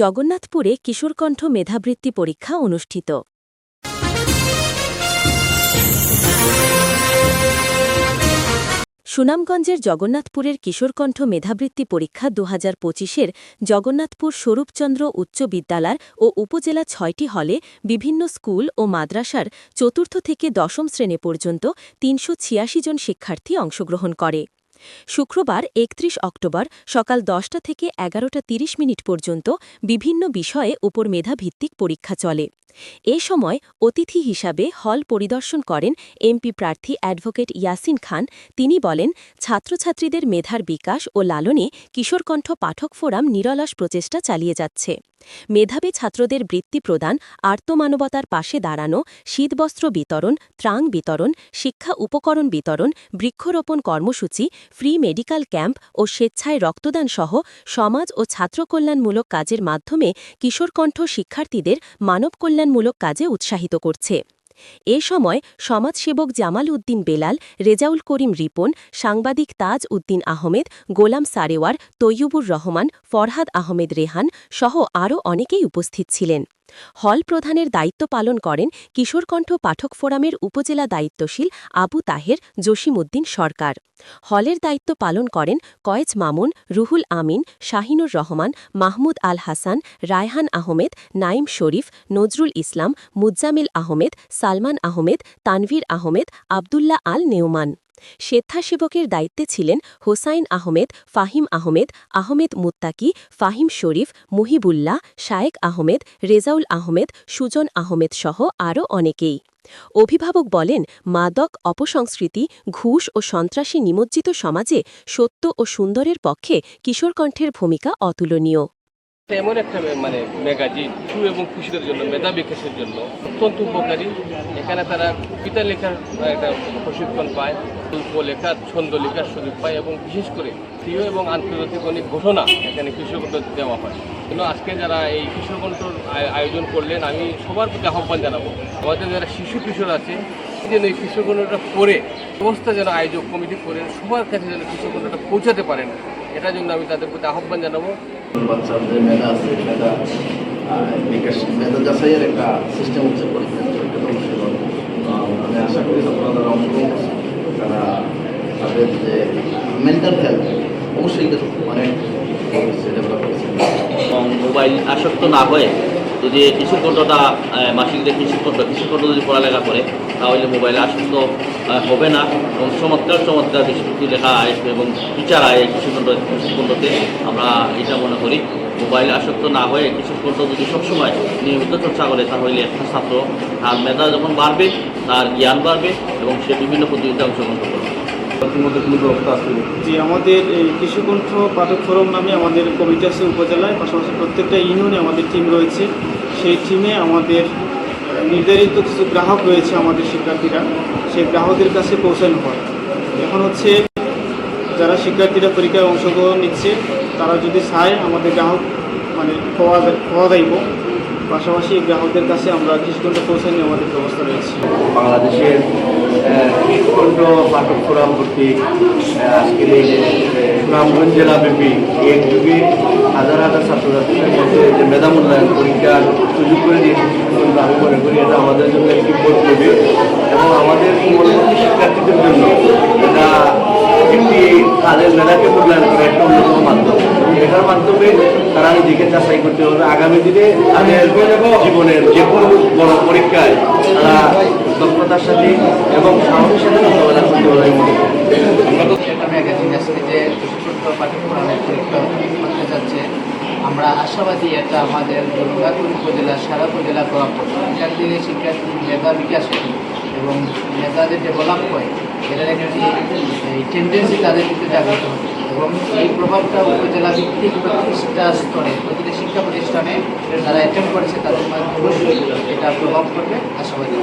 জগন্নাথপুরে কিশোরকণ্ঠ মেধাবৃত্তি পরীক্ষা অনুষ্ঠিত। সুনামগঞ্জের জগন্নাথপুরের কিশোরকণ্ঠ মেধাবৃত্তি পরীক্ষা দু হাজার পঁচিশের জগন্নাথপুর স্বরূপচন্দ্র উচ্চ বিদ্যালয় ও উপজেলা ছয়টি হলে বিভিন্ন স্কুল ও মাদ্রাসার চতুর্থ থেকে দশম শ্রেণি পর্যন্ত তিনশো ছিয়াশি জন শিক্ষার্থী অংশগ্রহণ করে। শুক্রবার একত্রিশ অক্টোবর সকাল দশটা থেকে এগারোটা তিরিশ মিনিট পর্যন্ত বিভিন্ন বিষয়ে উপর মেধাভিত্তিক পরীক্ষা চলে। এ সময় অতিথি হিসাবে হল পরিদর্শন করেন এমপি প্রার্থী অ্যাডভোকেট ইয়াসিন খান। তিনি বলেন, ছাত্রছাত্রীদের মেধার বিকাশ ও লালনে কিশোরকণ্ঠ পাঠক ফোরাম নিরলস প্রচেষ্টা চালিয়ে যাচ্ছে। মেধাবী ছাত্রদের বৃত্তি প্রদান, আর্তমানবতার পাশে দাঁড়ানো, শীতবস্ত্র বিতরণ ত্রাং বিতরণ, শিক্ষা উপকরণ বিতরণ, বৃক্ষরোপণ কর্মসূচি, ফ্রি মেডিকেল ক্যাম্প ও স্বেচ্ছায় রক্তদান সহ সমাজ ও ছাত্রকল্যাণমূলক কাজের মাধ্যমে কিশোরকণ্ঠ শিক্ষার্থীদের মানব কল্যাণমূলক কাজে উৎসাহিত করছে। এ সময় সমাজসেবক জামাল উদ্দিন বেলাল, রেজাউল করিম রিপন, সাংবাদিক তাজ উদ্দিন আহমেদ, গোলাম সারেওয়ার, তৈয়বুর রহমান, ফরহাদ আহমেদ রেহান সহ আরও অনেকেই উপস্থিত ছিলেন। হল প্রধানের দায়িত্ব পালন করেন কিশোরকণ্ঠ পাঠক ফোরামের উপজেলা দায়িত্বশীল আবু তাহের জসিমউদ্দিন সরকার। হলের দায়িত্ব পালন করেন কয়েজ মামুন, রুহুল আমিন, শাহিনুর রহমান, মাহমুদ আল হাসান, রায়হান আহমেদ, নাইম শরীফ, নজরুল ইসলাম মুজ্জামিল আহমেদ সালমান আহমেদ, তানভীর আহমেদ, আবদুল্লাহ আল নেওমান। স্বেচ্ছাসেবকের দায়িত্বে ছিলেন হোসাইন আহমেদ, ফাহিম আহমেদ আহমেদ মুত্তাকি, ফাহিম শরীফ, মুহিবুল্লাহ, শায়েক আহমেদ, রেজাউল আহমেদ, সুজন আহমেদ সহ আরও অনেকেই। অভিভাবক বলেন, মাদক অপসংস্কৃতি, ঘুষ ও সন্ত্রাসী নিমজ্জিত সমাজে সত্য ও সুন্দরের পক্ষে কিশোরকণ্ঠের ভূমিকা অতুলনীয়। এমন একটা মানে ম্যাগাজিন শিশু এবং কিশোরের জন্য মেধা বিকাশের জন্য অত্যন্ত উপকারী। এখানে তারা কবিতা লেখার একটা প্রশিক্ষণ পায়, গল্প লেখার, ছন্দ লেখার সুযোগ পায় এবং বিশেষ করে প্রিয় এবং আন্তর্জাতিক অনেক ঘটনা এখানে কৃষকণ্ঠ দেওয়া হয়। কিন্তু আজকে যারা এই কৃষকণ্ঠর আয়োজন করলেন, আমি সবার প্রতি আহ্বান জানাব, আমাদের যারা শিশু কিশোর আছে, যেন এই কৃষকণ্ঠটা পড়ে ব্যবস্থা যেন আয়োজক কমিটি করে, সবার কাছে যেন কৃষকণ্ঠটা পৌঁছাতে পারেন, এটার জন্য আমি তাদের প্রতি আহ্বান জানাব। বাচ্চাদের মেধা আছে, মেধা বিকাশ, মেধা যাচাইয়ের একটা সিস্টেম হচ্ছে পরীক্ষা অবশ্যই আমি আশা করি আপনারা যারা তারা তাদের যে মেন্টাল হেলথ অবশ্যই এটা অনেক ডেভেলপ করেছে এবং মোবাইল আসক্ত না হয়ে যদি কৃষিকণ্ঠটা মাসিক যে কৃষিকণ্ঠ কৃষিকণ্ঠ যদি পড়ালেখা করে, তাহলে মোবাইলে আসক্ত হবে না। এবং চমৎকার চমৎকার বিষয়টি লেখা আসবে এবং টিচার আয় কৃষিকণ্ঠ কৃষিকণ্ঠতে আমরা এটা মনে করি। মোবাইলে আসক্ত না হয়ে কৃষিকণ্ঠ যদি সবসময় নিয়মিত চর্চা করে, তাহলে একটা ছাত্র তার মেধা যখন বাড়বে, তার জ্ঞান বাড়বে এবং সে বিভিন্ন প্রতিযোগিতায় অংশগ্রহণ করবে। জি, আমাদের কৃষিকণ্ঠ পাঠক ফোরাম নামে আমাদের কমিটি আছে উপজেলায়। পাশাপাশি প্রত্যেকটা ইউনিয়নে আমাদের টিম রয়েছে। সেই টিমে আমাদের নির্ধারিত কিছু গ্রাহক রয়েছে আমাদের শিক্ষার্থীরা। সেই গ্রাহকদের কাছে পৌঁছানো হয়। এখন হচ্ছে, যারা শিক্ষার্থীরা পরীক্ষায় অংশগ্রহণ নিচ্ছে, তারা যদি চায় আমাদের গ্রাহক মানে পাওয়া পাওয়া যাইব পাশাপাশি গ্রাহকদের কাছে আমরা কৃষিকণ্ঠ পৌঁছে নিয়ে আমাদের ব্যবস্থা রয়েছে। বাংলাদেশের কৃষকণ্ঠ পাঠক ফোরাম কর্তৃক আজকের এই সুনামগঞ্জ জেলাব্যাপী এক যুগে হাজার হাজার ছাত্রছাত্রীদের মধ্যে যে মেধা মূল্যায়ন পরীক্ষার সুযোগ করে দিয়েছে কৃষকণ্ঠ আমি মনে করি এটা আমাদের জন্য একটি কর্তব্য এবং আমাদের পরবর্তী শিক্ষার্থীদের জন্য এটা একটি তাদের মেধাকে মূল্যায়ন করা একটা অন্যতম মাধ্যম। এটার মাধ্যমে তারা নিজেকে যাচাই করতে হবে আগামী দিনে জীবনের যে কোনো বড় পরীক্ষায় তারা দক্ষতার সাথে এবং সাহসের সাথে মোকাবেলা করতে পারবে। করি একটা যে ছোট্ট করতে যাচ্ছে। আমরা আশাবাদী এটা আমাদের দুর্গাপুর উপজেলা, সারা উপজেলা। এখান থেকে শিক্ষার্থী মেধা বিকাশ এবং মেধা যে ডেভেলপ হয় এটার একটা টেন্ডেন্সি তাদের কিন্তু জাগ্রত এবং এই প্রভাবটা উপজেলা ভিত্তিক প্রতিষ্ঠা স্তরে, প্রতিটি শিক্ষা প্রতিষ্ঠানে যারা অ্যাটেন্ড করেছে, তাদের মাধ্যমে এটা প্রভাব করবে আশাবাদী